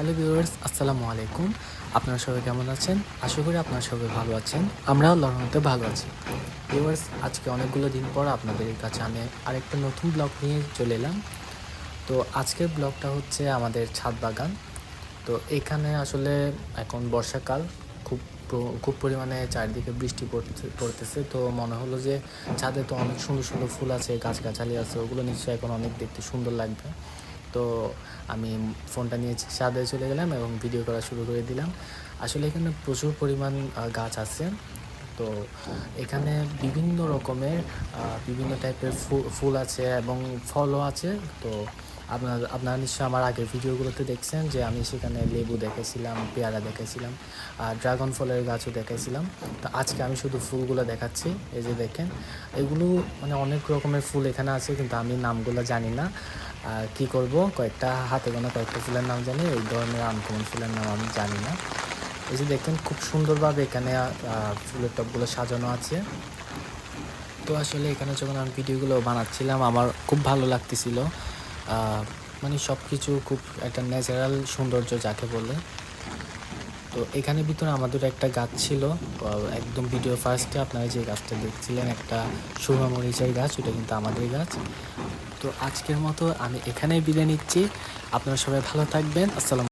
Hello viewers, আসসালামু আলাইকুম। আপনারা সবাই কেমন আছেন? আশা করি আপনারা সবাই ভালো আছেন। আমরাও লড়াইতে ভালো আছি। ভিউয়ার্স, আজকে অনেকগুলো দিন পর আপনাদের কাছে আমি আরেকটা নতুন ব্লগ নিয়ে চলে এলাম। তো আজকের ব্লগটা হচ্ছে আমাদের ছাদ বাগান। তো এখানে আসলে এখন বর্ষাকাল, খুব খুব পরিমাণে চারিদিকে বৃষ্টি পড়তে, পড়তেছে। তো মনে হলো যে ছাদে তো অনেক সুন্দর সুন্দর ফুল আছে, গাছগাছালি আছে, ওগুলো নিশ্চয়ই এখন অনেক দেখতে সুন্দর লাগবে। তো আমি ফোনটা নিয়ে ছাদে চলে গেলাম এবং ভিডিও করা শুরু করে দিলাম। আসলে এখানে প্রচুর পরিমাণ গাছ আছে। তো এখানে বিভিন্ন রকমের বিভিন্ন টাইপের ফুল আছে এবং ফলও আছে। তো আপনার, আপনারা নিশ্চয়ই আমার আগের ভিডিওগুলোতে দেখছেন যে আমি সেখানে লেবু দেখেছিলাম, পেয়ারা দেখেছিলাম, আর ড্রাগন ফলের গাছও দেখেছিলাম। তো আজকে আমি শুধু ফুলগুলো দেখাচ্ছি, এই যে দেখেন। এগুলো মানে অনেক রকমের ফুল এখানে আছে, কিন্তু আমি নামগুলো জানি না। আর কি করব? কয়েকটা হাতে গোনা কয়েকটা ফুলের নাম জানি, এই ধরনের আনকমন ফুলের নাম আমি জানি না। এই যে দেখেন, খুব সুন্দরভাবে এখানে ফুলের টপগুলো সাজানো আছে। তো আসলে এখানে যখন আমি ভিডিওগুলো বানাচ্ছিলাম, আমার খুব ভালো লাগতেছিল। মানে সব কিছু খুব একটা ন্যাচারাল সৌন্দর্য যাকে বলে। তো এখানে ভিতরে আমাদের একটা গাছ ছিল একদম ভিডিও ফার্স্টে আপনারা যে গাছটা দেখছিলেন, একটা সুরমা মরিচের গাছ, ওটা কিন্তু আমাদের গাছ। তো আজকের মতো আমি এখানেই বিদায় নিচ্ছি। আপনারা সবাই ভালো থাকবেন। আসসালাম